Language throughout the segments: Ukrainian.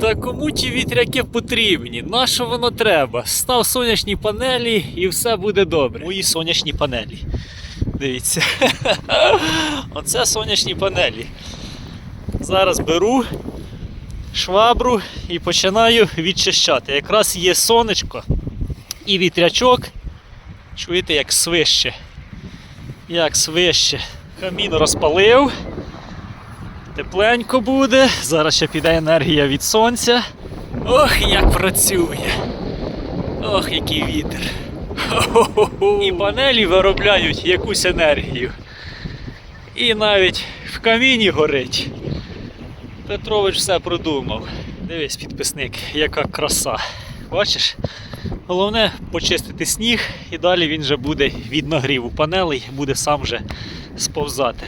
Та кому ті вітряки потрібні? На що воно треба? Став сонячні панелі і все буде добре. Мої сонячні панелі. Дивіться. Оце сонячні панелі. Зараз беру швабру і починаю відчищати. Якраз є сонечко і вітрячок. Чуєте, як свище. Як свище. Камін розпалив. Тепленько буде. Зараз ще піде енергія від сонця. Ох, як працює. Ох, який вітер. І панелі виробляють якусь енергію. І навіть в каміні горить. Петрович все продумав. Дивись, підписник, яка краса. Бачиш? Головне почистити сніг і далі він вже буде від нагріву панелей, буде сам вже сповзати.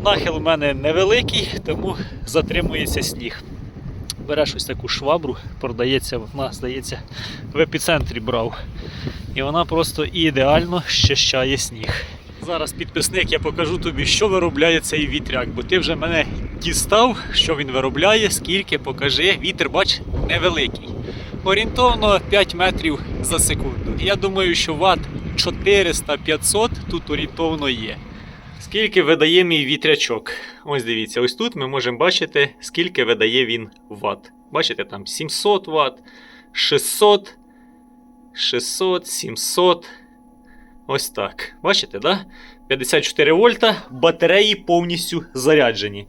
Нахил у мене невеликий, тому затримується сніг. Береш ось таку швабру, продається, вона, здається, в епіцентрі брав. І вона просто ідеально щищає сніг. Зараз підписник, я покажу тобі, що виробляє цей вітряк, бо ти вже мене дістав, що він виробляє, скільки покажи. Вітер, бач, невеликий. Орієнтовно 5 метрів за секунду. Я думаю, що ват 400-500 тут орієнтовно є. Скільки видає мій вітрячок? Ось дивіться, ось тут ми можемо бачити, скільки видає він ват. Бачите, там 700 Вт, 600, 600, 700. Ось так. Бачите, да? 54 вольта, батареї повністю заряджені.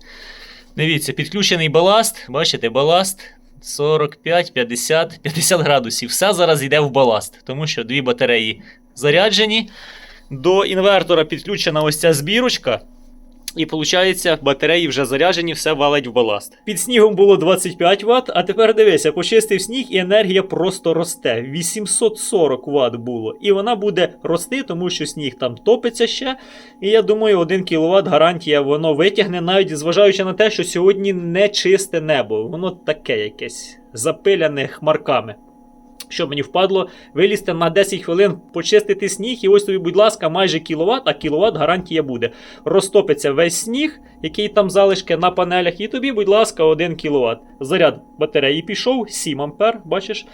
Дивіться, підключений баласт. Бачите, баласт 45, 50, 50 градусів. Все зараз йде в баласт, тому що дві батареї заряджені. До інвертора підключена ось ця збірочка. І виходить, батареї вже заряджені, все валить в баласт. Під снігом було 25 Вт, а тепер дивися, почистив сніг і енергія просто росте. 840 Вт було. І вона буде рости, тому що сніг там топиться ще. І я думаю, 1 кВт гарантія воно витягне, навіть зважаючи на те, що сьогодні не чисте небо. Воно таке якесь запиляне хмарками. Що мені впадло, вилізти на 10 хвилин, почистити сніг, і ось тобі, будь ласка, майже кіловат, а кіловат гарантія буде. Розтопиться весь сніг, який там залишки на панелях, і тобі, будь ласка, 1 кіловат. Заряд батареї пішов, 7 ампер, бачиш.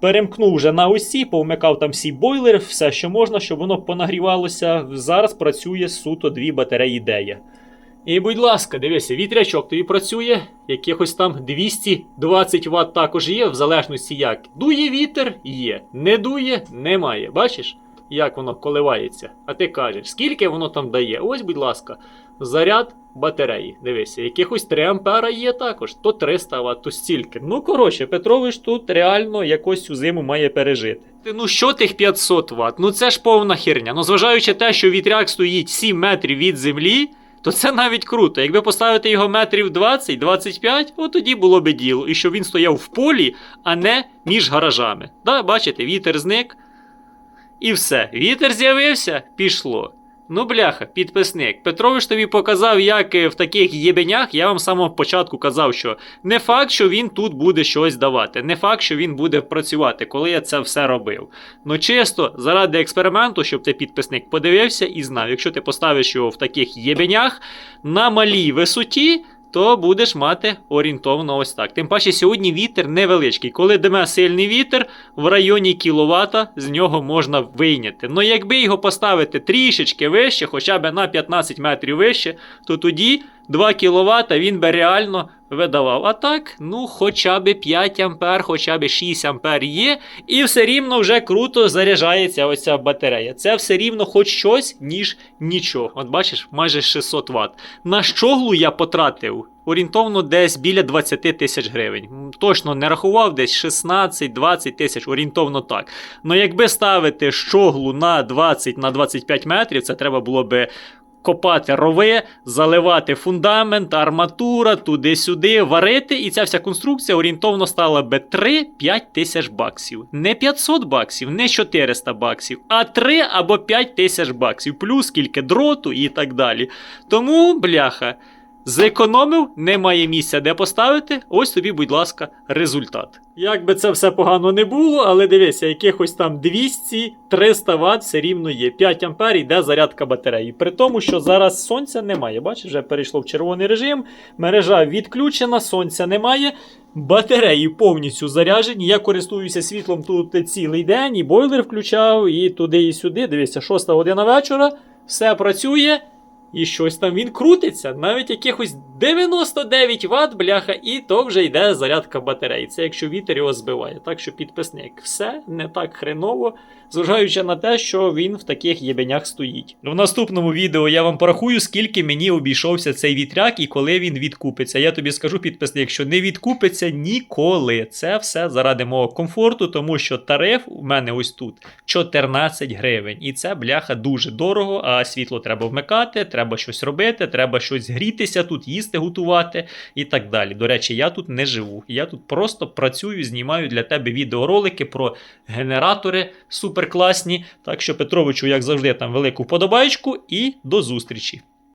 Перемкнув вже на усі, повмикав там всі бойлери, все, що можна, щоб воно понагрівалося. Зараз працює суто дві батареї Дея. І, будь ласка, дивися, вітрячок тобі працює, якихось там 220 Вт також є, в залежності як. Дує вітер є, не дує, немає. Бачиш, як воно коливається. А ти кажеш, скільки воно там дає? Ось, будь ласка, заряд батареї. Дивися, якихось 3 ампера є також, то 300 Вт, то стільки. Ну, коротше, Петрович тут реально якось цю зиму має пережити. Ну що тих 500 Вт? Ну це ж повна херня. Ну, зважаючи те, що вітряк стоїть 7 метрів від землі то це навіть круто. Якби поставити його метрів 20-25, от тоді було би діло. І щоб він стояв в полі, а не між гаражами. Да, Бачите, вітер зник. І все. Вітер з'явився, пішло. Ну, бляха, підписник. Петрович тобі показав, як е, в таких єбенях я вам з самого початку казав, що не факт, що він тут буде щось давати, не факт, що він буде працювати, коли я це все робив. Ну чисто заради експерименту, щоб ти підписник подивився і знав, якщо ти поставиш його в таких єбенях на малій висоті. То будеш мати орієнтовно ось так. Тим паче сьогодні вітер невеличкий. Коли дме сильний вітер, в районі кіловата з нього можна вийняти. Ну якби його поставити трішечки вище, хоча б на 15 метрів вище, то тоді 2 кВт він би реально видавав. А так, ну хоча б 5 ампер, хоча б 6 ампер є, і все рівно вже круто заряджається оця батарея. Це все рівно хоч щось, ніж нічого. От бачиш, майже 600 Вт. На щоглу я потратив. Орієнтовно десь біля 20 тисяч гривень. Точно не рахував, десь 16-20 тисяч, орієнтовно так. Ну якби ставити щоглу на 20 на 25 метрів, це треба було би копати рови, заливати фундамент, арматура, туди-сюди, варити, і ця вся конструкція орієнтовно стала би 3-5 тисяч баксів. Не 500 баксів, не 400 баксів, а 3 або 5 тисяч баксів, плюс кілька дроту і так далі. Тому, бляха. Зекономив, немає місця де поставити. Ось тобі, будь ласка, результат. Як би це все погано не було, але дивися, якихось там 200-300 Вт все рівно є. 5 ампер йде зарядка батареї. При тому, що зараз сонця немає. Бачиш, вже перейшло в червоний режим, мережа відключена, сонця немає. Батареї повністю заряджені. Я користуюся світлом тут цілий день, і бойлер включав, і туди, і сюди. Дивіться, 6 година вечора, все працює. І щось там. Він крутиться, навіть якихось 99 Вт, бляха, і то вже йде зарядка батареї. Це якщо вітер його збиває. Так що підписник, все не так хреново, зважаючи на те, що він в таких єбенях стоїть. В наступному відео я вам порахую, скільки мені обійшовся цей вітряк і коли він відкупиться. Я тобі скажу, підписник, що не відкупиться ніколи. Це все заради мого комфорту, тому що тариф у мене ось тут 14 гривень. І це бляха дуже дорого, а світло треба вмикати, треба щось робити, треба щось грітися тут, їсти готувати і так далі. До речі, я тут не живу. Я тут просто працюю, знімаю для тебе відеоролики про генератори суперкласні. Так що Петровичу, як завжди, там велику вподобайку і до зустрічі.